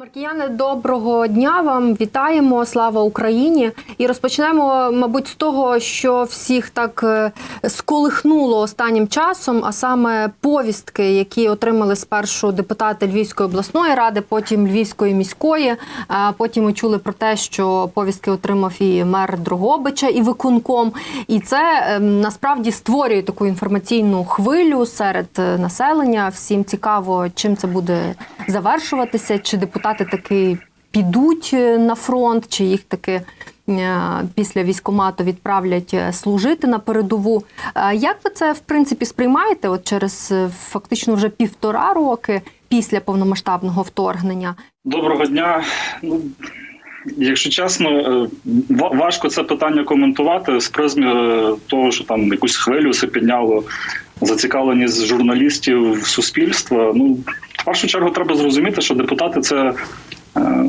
Маркіяне, доброго дня вам вітаємо. Слава Україні! І розпочнемо, мабуть, з того, що всіх так е, сколихнуло останнім часом, а саме повістки, які отримали спершу депутати Львівської обласної ради, потім Львівської міської. А Потім ми чули про те, що повістки отримав і мер Дрогобича, і виконком. І це е, насправді створює таку інформаційну хвилю серед е, населення. Всім цікаво, чим це буде завершуватися, чи депутати таки підуть е, на фронт, чи їх таки е, після військомату відправлять е, служити на передову. Як ви це в принципі сприймаєте? От через фактично вже півтора роки після повномасштабного вторгнення? Доброго дня. Ну, якщо чесно, важко це питання коментувати з призми е, того, що там якусь хвилю це підняло зацікавленість журналістів суспільства. Ну, в першу чергу треба зрозуміти, що депутати це. е,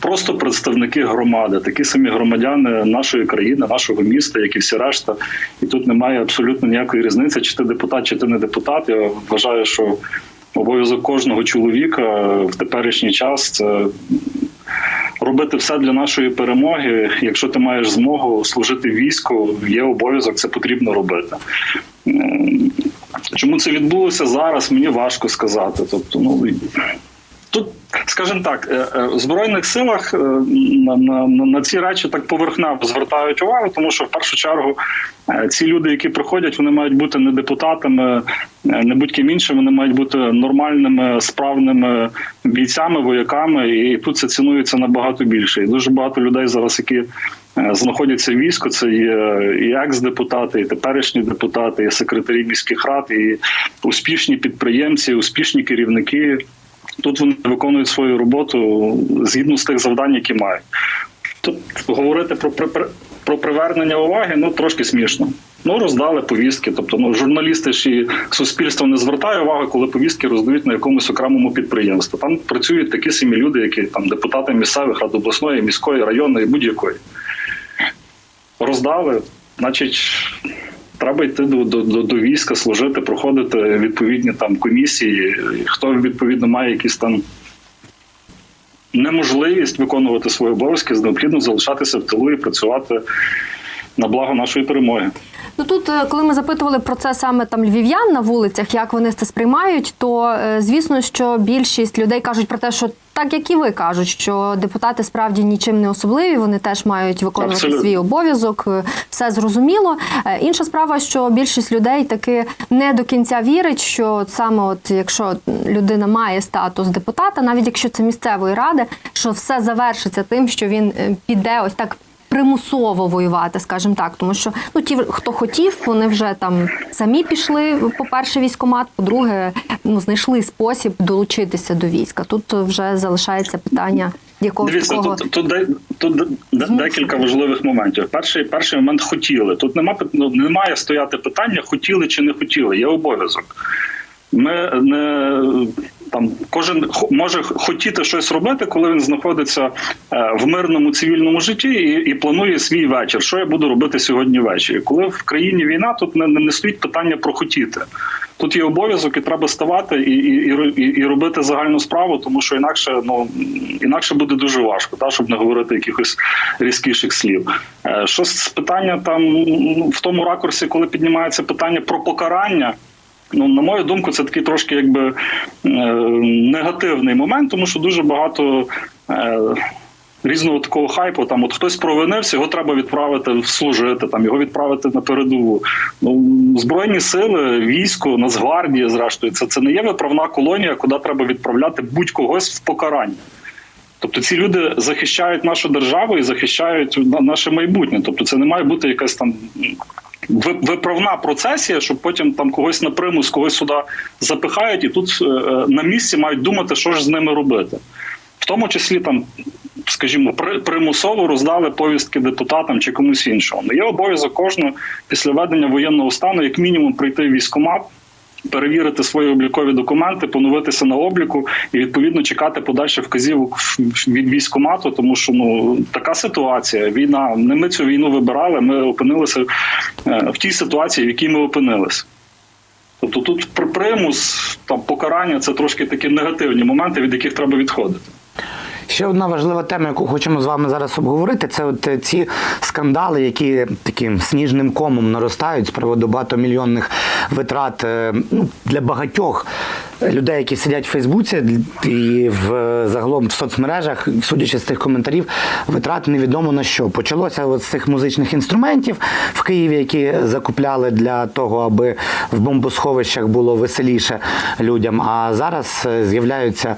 Просто представники громади, такі самі громадяни нашої країни, нашого міста, як і всі решта. І тут немає абсолютно ніякої різниці, чи ти депутат, чи ти не депутат. Я вважаю, що обов'язок кожного чоловіка в теперішній час це робити все для нашої перемоги. Якщо ти маєш змогу служити війську, є обов'язок, це потрібно робити. Чому це відбулося зараз? Мені важко сказати. Тобто, ну тут, скажімо так, е, е, в збройних силах е, на, на, на ці речі так поверхнево звертають увагу, тому що в першу чергу ці люди, які приходять, вони мають бути не депутатами, не будь-ким іншим, вони мають бути нормальними, справними бійцями, вояками, і тут це цінується набагато більше. І дуже багато людей зараз, які знаходяться в війську, це є і екс-депутати, і теперішні депутати, і секретарі міських рад, і успішні підприємці, успішні керівники. Тут вони виконують свою роботу згідно з тих завдань, які мають. Тут говорити про про привернення уваги ну трошки смішно. Ну роздали повістки. Тобто, ну журналісти ж і суспільство не звертає уваги, коли повістки роздають на якомусь окремому підприємстві. Там працюють такі самі люди, які там депутати місцевих рад обласної, міської, районної, будь-якої. Роздали, значить. Треба йти до, до, до, до війська, служити, проходити відповідні там комісії. Хто відповідно має якісь там неможливість виконувати свої обов'язки, необхідно залишатися в тилу і працювати на благо нашої перемоги. Ну тут, е, коли ми запитували про це саме там львів'ян на вулицях, як вони це сприймають, то е, звісно, що більшість людей кажуть про те, що так як і ви кажуть, що депутати справді нічим не особливі, вони теж мають виконувати Абсолютно. свій обов'язок, е, все зрозуміло. Е, Інша справа, що більшість людей таки не до кінця вірить, що саме от якщо людина має статус депутата, навіть якщо це місцевої ради, що все завершиться тим, що він е, піде ось так примусово воювати, скажімо так, тому що ну ті, хто хотів, вони вже там самі пішли. По перше, військомат, по-друге, ну знайшли спосіб долучитися до війська. Тут вже залишається питання якогось Дивіться, такого. тут, тут, тут де- де- декілька важливих моментів. Перший, перший момент хотіли. Тут нема, ну, не має стояти питання, хотіли чи не хотіли. Є обов'язок. Ми не там кожен може хотіти щось робити, коли він знаходиться е, в мирному цивільному житті і, і планує свій вечір. Що я буду робити сьогодні ввечері? Коли в країні війна, тут не, не, стоїть питання про хотіти. Тут є обов'язок, і треба ставати і, і, і, і, і робити загальну справу, тому що інакше ну інакше буде дуже важко, та щоб не говорити якихось різкіших слів. Е, Що з питання там ну, в тому ракурсі, коли піднімається питання про покарання. Ну, на мою думку, це такий трошки якби е, негативний момент, тому що дуже багато е, різного такого хайпу. Там от хтось провинився, його треба відправити служити, там його відправити на передову. Ну збройні сили, військо, Нацгвардія, зрештою, це, це не є виправна колонія, куди треба відправляти будь-когось в покарання. Тобто ці люди захищають нашу державу і захищають наше майбутнє. Тобто, це не має бути якась там виправна процесія, щоб потім там когось на примус, когось сюди запихають, і тут е, е, на місці мають думати, що ж з ними робити. В тому числі там, скажімо, при, примусово роздали повістки депутатам чи комусь іншому. Є обов'язок кожного після введення воєнного стану, як мінімум, прийти в військкомат, перевірити свої облікові документи, поновитися на обліку і відповідно чекати подальших вказівок від військкомату, тому що ну така ситуація. Війна не ми цю війну вибирали. Ми опинилися е, в тій ситуації, в якій ми опинилися. Тобто тут при- примус, там покарання це трошки такі негативні моменти, від яких треба відходити. Ще одна важлива тема, яку хочемо з вами зараз обговорити, це от е, ці скандали, які таким сніжним комом наростають з приводу багатомільйонних витрат е, ну, для багатьох людей, які сидять в Фейсбуці і в загалом в соцмережах, судячи з тих коментарів, витрат невідомо на що. Почалося от з цих музичних інструментів в Києві, які закупляли для того, аби в бомбосховищах було веселіше людям. А зараз е, з'являються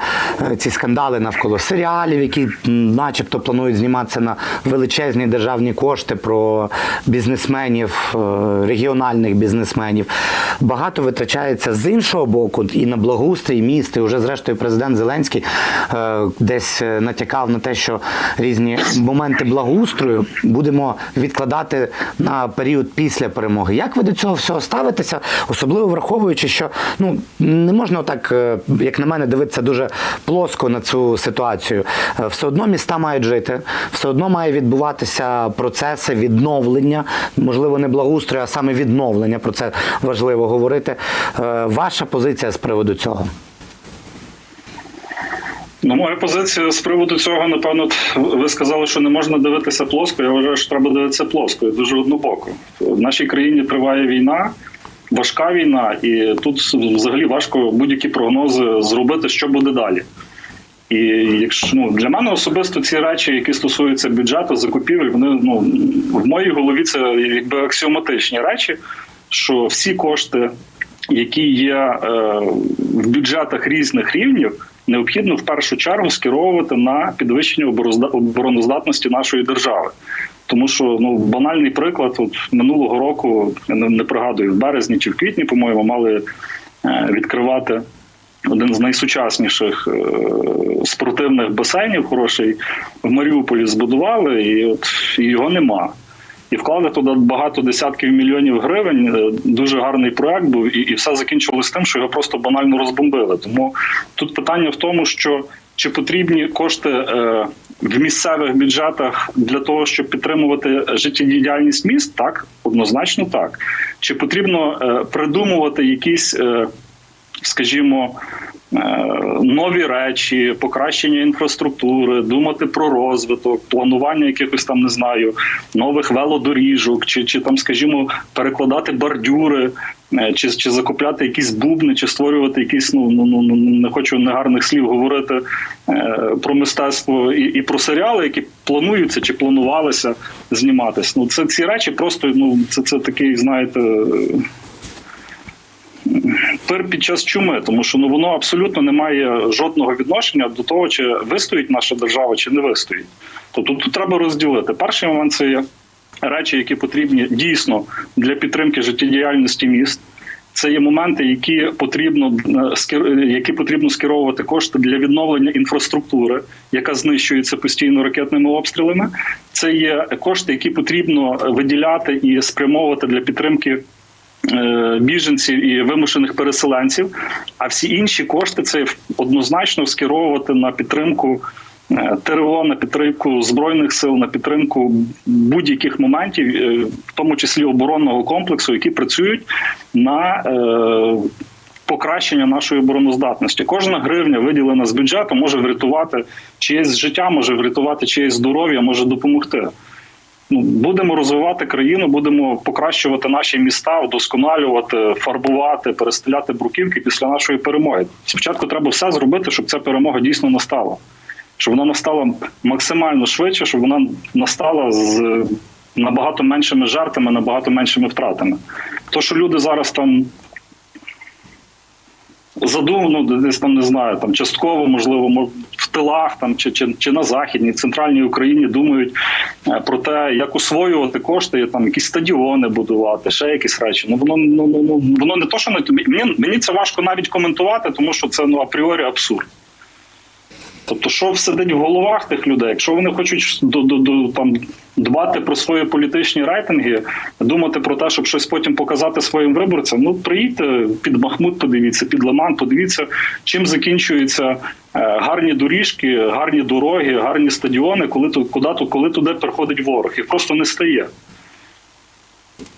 е, ці скандали навколо серіалів, які начебто планують зніматися на величезні державні кошти про бізнесменів, е, регіональних бізнесменів. Багато витрачається з іншого боку і на благоустрій міст. І вже зрештою президент Зеленський е, десь е, натякав на те, що різні моменти благоустрою будемо відкладати на період після перемоги. Як ви до цього всього ставитеся, особливо враховуючи, що ну не можна так, е, як на мене, дивитися дуже плоско на цю ситуацію. Е, Все одно міста мають жити, все одно має відбуватися процеси відновлення, можливо, не благоустрою, а саме відновлення. Про це важливо говорити. Ваша позиція з приводу цього? Ну, моя позиція з приводу цього, напевно, ви сказали, що не можна дивитися плоско. Я вважаю, що треба дивитися плоско і дуже однобоко. В нашій країні триває війна, важка війна, і тут взагалі важко будь-які прогнози зробити, що буде далі. І якщо ну для мене особисто ці речі, які стосуються бюджету, закупівель, вони ну в моїй голові це якби аксіоматичні речі, що всі кошти, які є е, в бюджетах різних рівнів, необхідно в першу чергу скеровувати на підвищення обороноздатності нашої держави. Тому що ну банальний приклад, от минулого року не, пригадую, в березні чи в квітні, по-моєму, мали е, відкривати один з найсучасніших е, спортивних басейнів, хороший в Маріуполі збудували, і от його нема. І вклали туди багато десятків мільйонів гривень. Е, Дуже гарний проект був, і, і все закінчилось тим, що його просто банально розбомбили. Тому тут питання в тому, що чи потрібні кошти е, в місцевих бюджетах для того, щоб підтримувати життєдіяльність міст, так однозначно так. Чи потрібно е, придумувати якісь, е, скажімо, нові речі, покращення інфраструктури, думати про розвиток, планування якихось там не знаю, нових велодоріжок, чи, чи там, скажімо, перекладати бордюри. е, Чи, чи закупляти якісь бубни, чи створювати якісь ну ну ну ну, не хочу негарних слів говорити е, про мистецтво і, і про серіали, які плануються чи планувалися зніматись. Ну це ці речі просто ну це, це такий, знаєте, пир під час чуми, тому що ну воно абсолютно не має жодного відношення до того, чи вистоїть наша держава, чи не вистоїть. Тобто тут треба розділити. Перший момент це є речі, які потрібні дійсно для підтримки життєдіяльності міст. Це є моменти, які потрібно е, які потрібно скеровувати кошти для відновлення інфраструктури, яка знищується постійно ракетними обстрілами. Це є кошти, які потрібно виділяти і спрямовувати для підтримки біженців і вимушених переселенців. А всі інші кошти це однозначно скеровувати на підтримку. е, ТРО на підтримку збройних сил, на підтримку будь-яких моментів, е, в тому числі оборонного комплексу, які працюють на е, покращення нашої обороноздатності. Кожна гривня, виділена з бюджету, може врятувати чиєсь життя, може врятувати чиєсь здоров'я, може допомогти. Ну, будемо розвивати країну, будемо покращувати наші міста, вдосконалювати, фарбувати, перестеляти бруківки після нашої перемоги. Спочатку треба все зробити, щоб ця перемога дійсно настала. Щоб вона настала максимально швидше, щоб вона настала з набагато меншими жертвами, набагато меншими втратами. То, що люди зараз там задумано, десь там не знаю, там частково, можливо, мо- в тилах там чи, чи, чи на західній центральній Україні думають е, про те, як освоювати кошти, там якісь стадіони будувати, ще якісь речі. Ну воно ну, ну, ну воно не то, що не мені, мені це важко навіть коментувати, тому що це ну апріорі абсурд. Тобто, що сидить в головах тих людей, якщо вони хочуть до, до, до там дбати про свої політичні рейтинги, думати про те, щоб щось потім показати своїм виборцям, ну приїдьте під Бахмут, подивіться, під Лиман, подивіться, чим закінчуються е, гарні доріжки, гарні дороги, гарні стадіони, коли коли туди приходить ворог, їх просто не стає.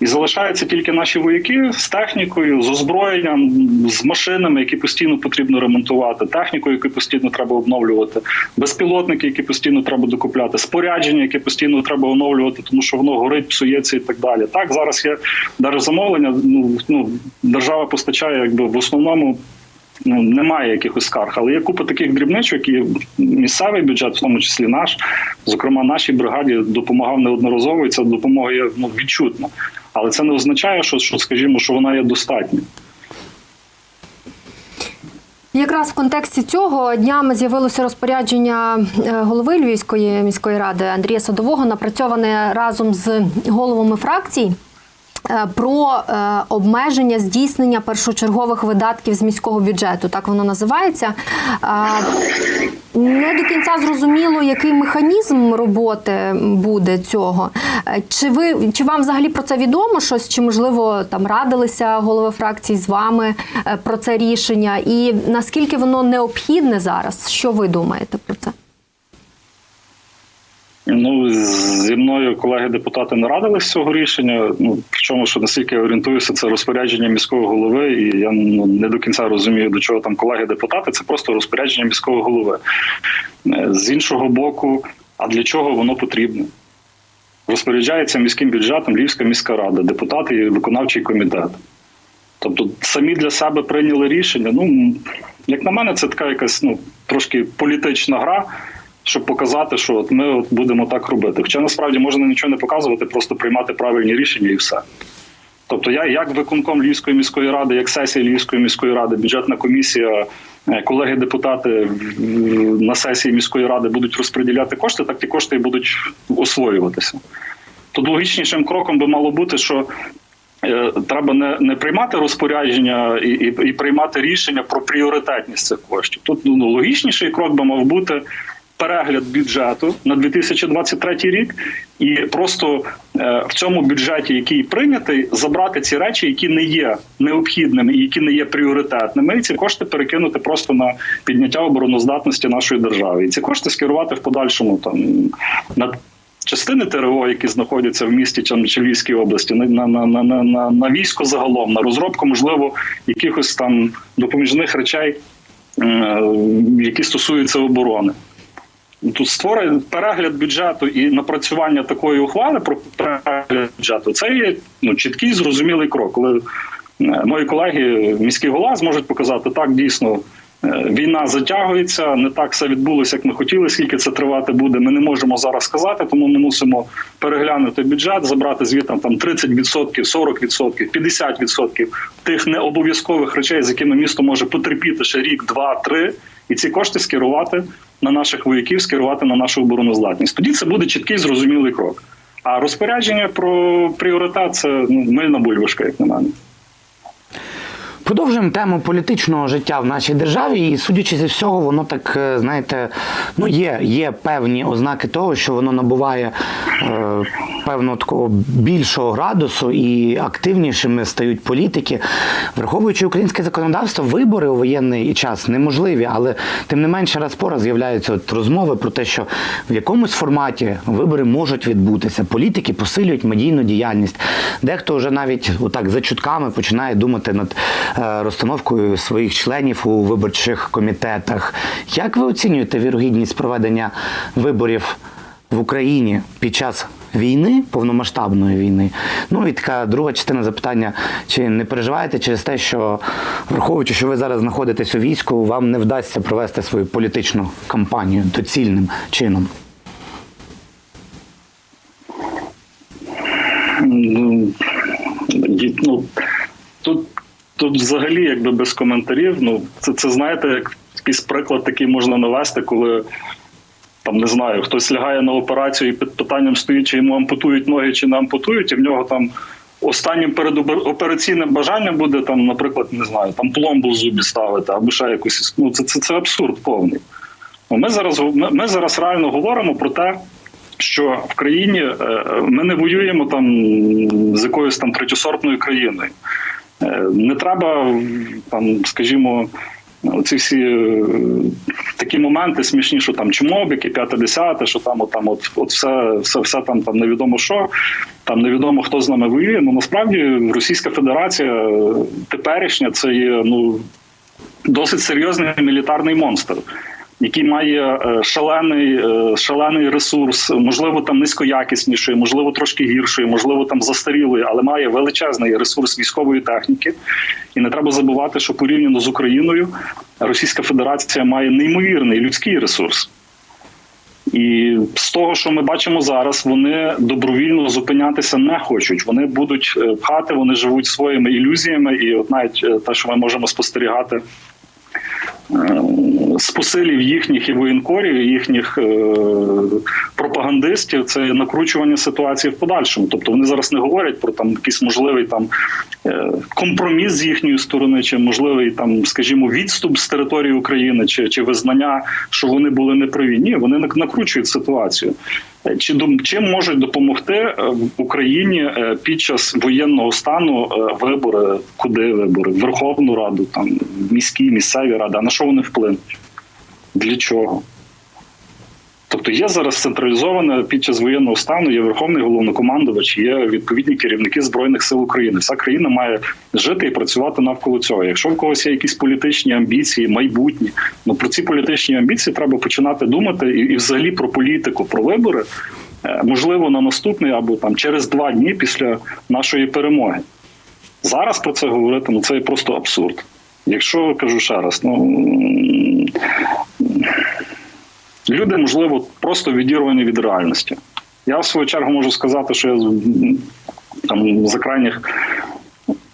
І залишаються тільки наші вояки з технікою, з озброєнням, з машинами, які постійно потрібно ремонтувати, технікою, яку постійно треба обновлювати, безпілотники, які постійно треба докупляти, спорядження, яке постійно треба оновлювати, тому що воно горить, псується і так далі. Так зараз є держзамовлення. Ну ну держава постачає, якби в основному. Ну, немає якихось скарг, але є купа таких дрібничок, і місцевий бюджет, в тому числі наш, зокрема, нашій бригаді допомагав неодноразово, і ця допомога є ну, відчутна. Але це не означає, що, що скажімо, що вона є достатньою. Якраз в контексті цього днями з'явилося розпорядження е, голови Львівської міської ради Андрія Садового, напрацьоване разом з головами фракцій. Е, Про е, обмеження здійснення першочергових видатків з міського бюджету, так воно називається. Не до кінця зрозуміло, який механізм роботи буде цього. Е, Чи ви чи вам взагалі про це відомо щось? Чи можливо там радилися голови фракцій з вами е, про це рішення? І наскільки воно необхідне зараз? Що ви думаєте про це? Ну зі мною колеги-депутати не радились цього рішення. Ну причому, що наскільки я орієнтуюся, це розпорядження міського голови, і я ну, не до кінця розумію, до чого там колеги-депутати. Це просто розпорядження міського голови. Е, З іншого боку, а для чого воно потрібно? Розпоряджається міським бюджетом Львівська міська рада, депутати і виконавчий комітет. Тобто самі для себе прийняли рішення. Ну, як на мене, це така якась ну, трошки політична гра, щоб показати, що от ми от будемо так робити. Хоча насправді можна нічого не показувати, просто приймати правильні рішення і все. Тобто, я як виконком Львівської міської ради, як сесія Львівської міської ради, бюджетна комісія, е, колеги-депутати на сесії міської ради будуть розподіляти кошти, так ті кошти і будуть освоюватися. Тут логічнішим кроком би мало бути, що е, треба не, не приймати розпорядження і, і, і приймати рішення про пріоритетність цих коштів. Тут ну, логічніший крок би мав бути перегляд бюджету на 2023 рік, і просто е, в цьому бюджеті, який прийнятий, забрати ці речі, які не є необхідними і які не є пріоритетними, і ці кошти перекинути просто на підняття обороноздатності нашої держави. І ці кошти скерувати в подальшому там на частини ТРО, які знаходяться в місті чи Львівській області, на, на, на, на, на, на, на військо загалом, на розробку, можливо, якихось там допоміжних речей, е, які стосуються оборони. Тут створює перегляд бюджету і напрацювання такої ухвали про перегляд бюджету. Це є ну, чіткий зрозумілий крок. Коли е, мої колеги, міський голова, зможуть показати так, дійсно. е, Війна затягується, не так все відбулося, як ми хотіли. Скільки це тривати буде, ми не можемо зараз сказати, тому ми мусимо переглянути бюджет, забрати звітом там 30%, 40%, 50% тих необов'язкових речей, з якими місто може потерпіти ще рік, два, три, і ці кошти скерувати на наших вояків, скерувати на нашу обороноздатність. Тоді це буде чіткий зрозумілий крок. А розпорядження про пріоритет це ну, мильна бульбашка, як на мене. Продовжуємо тему політичного життя в нашій державі, і судячи зі всього, воно так, е, знаєте, ну є, є певні ознаки того, що воно набуває е, певного такого більшого градусу і активнішими стають політики. Враховуючи українське законодавство, вибори у воєнний час неможливі, але тим не менше раз по раз з'являються от розмови про те, що в якомусь форматі вибори можуть відбутися. Політики посилюють медійну діяльність. Дехто вже навіть отак за чутками починає думати над розстановкою своїх членів у виборчих комітетах. Як ви оцінюєте вірогідність проведення виборів в Україні під час війни, повномасштабної війни? Ну і така друга частина запитання: чи не переживаєте через те, що враховуючи, що ви зараз знаходитесь у війську, вам не вдасться провести свою політичну кампанію доцільним чином? Ну, тут, тут взагалі якби без коментарів. Ну, це, це знаєте, як якийсь приклад такий можна навести, коли там не знаю, хтось лягає на операцію і під питанням стоїть, чи йому ампутують ноги, чи не ампутують, і в нього там. Останнім передопераційним бажанням буде там, наприклад, не знаю, там пломбу в зубі ставити або ще якусь. Ну це, це, це абсурд повний. Ну, Ми зараз ми, ми зараз реально говоримо про те, що в країні е, ми не воюємо там з якоюсь там третьосортною країною. Е, Не треба там, скажімо, ці всі е, такі моменти смішні, що там чмобики, п'яте десяте, що там, от, там от, от все, все, все там, там невідомо що. там невідомо хто з нами воює. Ну насправді Російська Федерація теперішня це є ну досить серйозний мілітарний монстр. Який має е, шалений, е, шалений ресурс, можливо, там низькоякісніший, можливо, трошки гірший, можливо, там застарілий, але має величезний ресурс військової техніки. І не треба забувати, що порівняно з Україною Російська Федерація має неймовірний людський ресурс. І з того, що ми бачимо зараз, вони добровільно зупинятися не хочуть. Вони будуть е, пхати, вони живуть своїми ілюзіями, і от навіть те, що ми можемо спостерігати з посилів їхніх і воєнкорів, і їхніх е, пропагандистів, це накручування ситуації в подальшому. Тобто вони зараз не говорять про там якийсь можливий там е, компроміс з їхньої сторони, чи можливий там, скажімо, відступ з території України, чи, чи визнання, що вони були неправі. Ні, вони накручують ситуацію. Е, Чи чим можуть допомогти е, Україні е, під час воєнного стану вибори? Куди вибори? Верховну Раду, там міські, місцеві ради. А на що вони вплинуть? Для чого? Тобто є зараз централізоване під час воєнного стану, є верховний головнокомандувач, є відповідні керівники збройних сил України. Вся країна має жити і працювати навколо цього. Якщо в когось є якісь політичні амбіції, майбутні, ну про ці політичні амбіції треба починати думати і, і взагалі про політику, про вибори, е, можливо, на наступний або там через два дні після нашої перемоги. Зараз про це говорити ну це просто абсурд. Якщо кажу ще раз, ну люди, можливо, просто відірвані від реальності. Я в свою чергу можу сказати, що я там за крайніх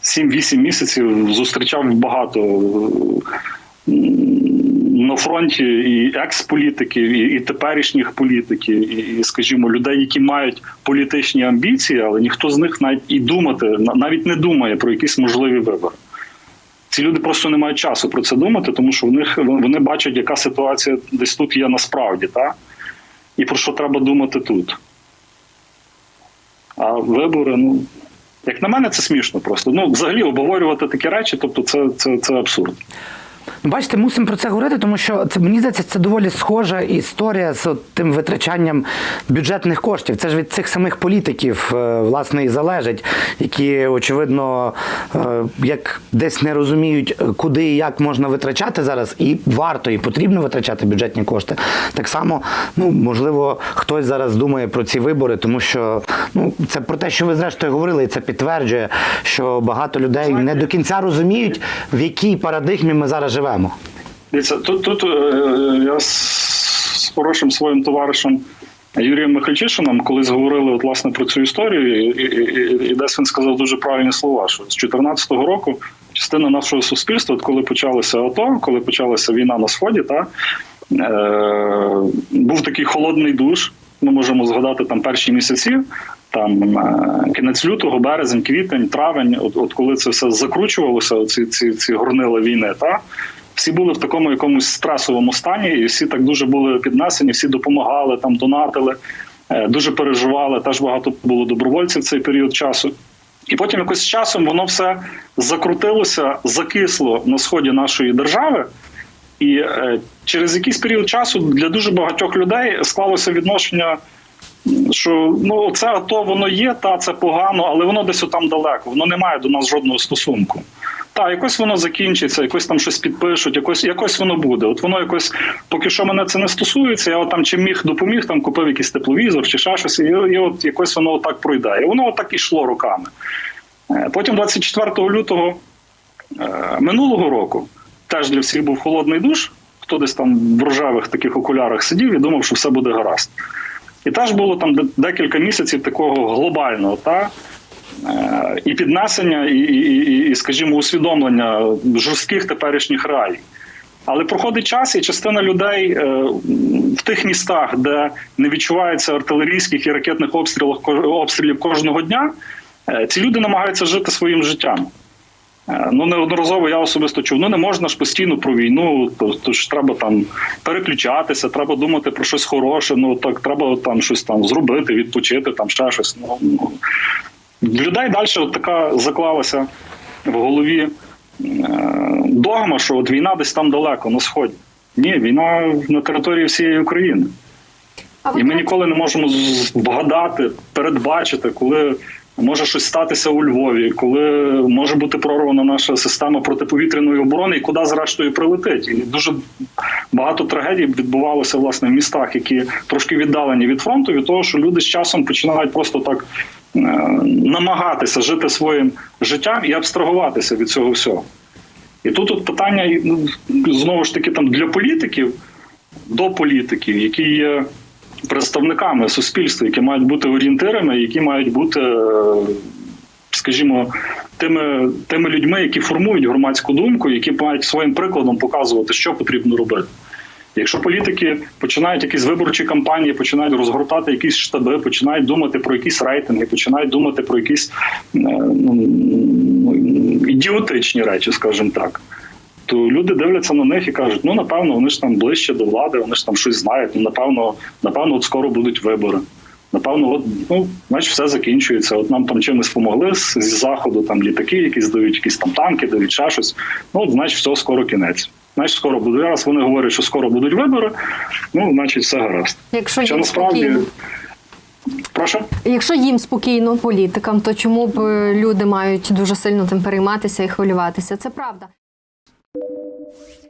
7-8 місяців зустрічав багато на фронті і екс-політиків, і, і теперішніх політиків, і, і, скажімо, людей, які мають політичні амбіції, але ніхто з них навіть і думати, на- навіть не думає про якісь можливі вибори. Ці люди просто не мають часу про це думати, тому що в них вони бачать, яка ситуація десь тут є насправді, та? і про що треба думати тут. А вибори, ну, як на мене, це смішно просто. Ну, взагалі обговорювати такі речі, тобто це, це, це абсурд. Ну, Бачите, мусимо про це говорити, тому що це мені здається, це доволі схожа історія з от тим витрачанням бюджетних коштів. Це ж від цих самих політиків е, власне і залежить, які очевидно е, як десь не розуміють, куди і як можна витрачати зараз, і варто і потрібно витрачати бюджетні кошти. Так само, ну можливо, хтось зараз думає про ці вибори, тому що ну це про те, що ви зрештою говорили, і це підтверджує, що багато людей не до кінця розуміють, в якій парадигмі ми зараз живемо. Тут, тут е, я з, хорошим своїм товаришем Юрієм Михальчишином колись говорили от, власне про цю історію, і, і, і десь він сказав дуже правильні слова, що з 2014 року частина нашого суспільства, от коли почалося АТО, коли почалася війна на сході, та е, був такий холодний душ. Ми можемо згадати там перші місяці, там е, кінець лютого, березень, квітень, травень, от, от коли це все закручувалося, ці, ці, ці горнила війни, та всі були в такому якомусь стресовому стані, і всі так дуже були піднесені, всі допомагали, там донатили, е, дуже переживали. Теж багато було добровольців в цей період часу. І потім якось з часом воно все закрутилося, закисло на сході нашої держави. І е, через якийсь період часу для дуже багатьох людей склалося відношення, що ну це АТО воно є, та це погано, але воно десь там далеко, воно не має до нас жодного стосунку. Та, якось воно закінчиться, якось там щось підпишуть, якось якось воно буде. От воно якось, поки що мене це не стосується, я от там чим міг допоміг, там купив якийсь тепловізор чи ще щось, і, і от якось воно так пройде. І воно так ішло роками. Е, Потім, 24 лютого е, минулого року, теж для всіх був холодний душ. Хто десь там в рожевих таких окулярах сидів і думав, що все буде гаразд. І теж було там декілька місяців такого глобального, та е, і піднесення, і, і, і, скажімо, усвідомлення жорстких теперішніх реалій. Але проходить час, і частина людей е, в тих містах, де не відчувається артилерійських і ракетних обстрілів, обстрілів кожного дня, е, ці люди намагаються жити своїм життям. Е, Ну, неодноразово я особисто чув, ну не можна ж постійно про війну, то, то ж треба там переключатися, треба думати про щось хороше, ну так треба там щось там зробити, відпочити, там ще щось. Ну, ну. Людей далі от така заклалася в голові е, догма, що от війна десь там далеко, на сході. Ні, війна на території всієї України. І ми ніколи не можемо з- вгадати, передбачити, коли може щось статися у Львові, коли може бути прорвана наша система протиповітряної оборони, і куди зрештою прилетить. І дуже багато трагедій відбувалося власне в містах, які трошки віддалені від фронту, від того, що люди з часом починають просто так е, намагатися жити своїм життям і абстрагуватися від цього всього. І тут от питання ну, знову ж таки там для політиків до політиків, які є представниками суспільства, які мають бути орієнтирами, які мають бути, е, скажімо, тими, тими людьми, які формують громадську думку, які мають своїм прикладом показувати, що потрібно робити. Якщо політики починають якісь виборчі кампанії, починають розгортати якісь штаби, починають думати про якісь рейтинги, починають думати про якісь е, ну, ідіотичні речі, скажімо так. То люди дивляться на них і кажуть: ну напевно, вони ж там ближче до влади, вони ж там щось знають. Ну напевно, напевно, от скоро будуть вибори. Напевно, от ну значить, все закінчується. От нам там чимось помогли з, зі заходу, там літаки, якісь дають, якісь там танки, дають ще щось. Ну, от, значить, все скоро кінець. Значить, скоро буде. Раз вони говорять, що скоро будуть вибори. Ну, значить, все гаразд. Якщо Що їм насправді спокійно. прошу. Якщо їм спокійно політикам, то чому б е, люди мають дуже сильно тим перейматися і хвилюватися? Це правда. you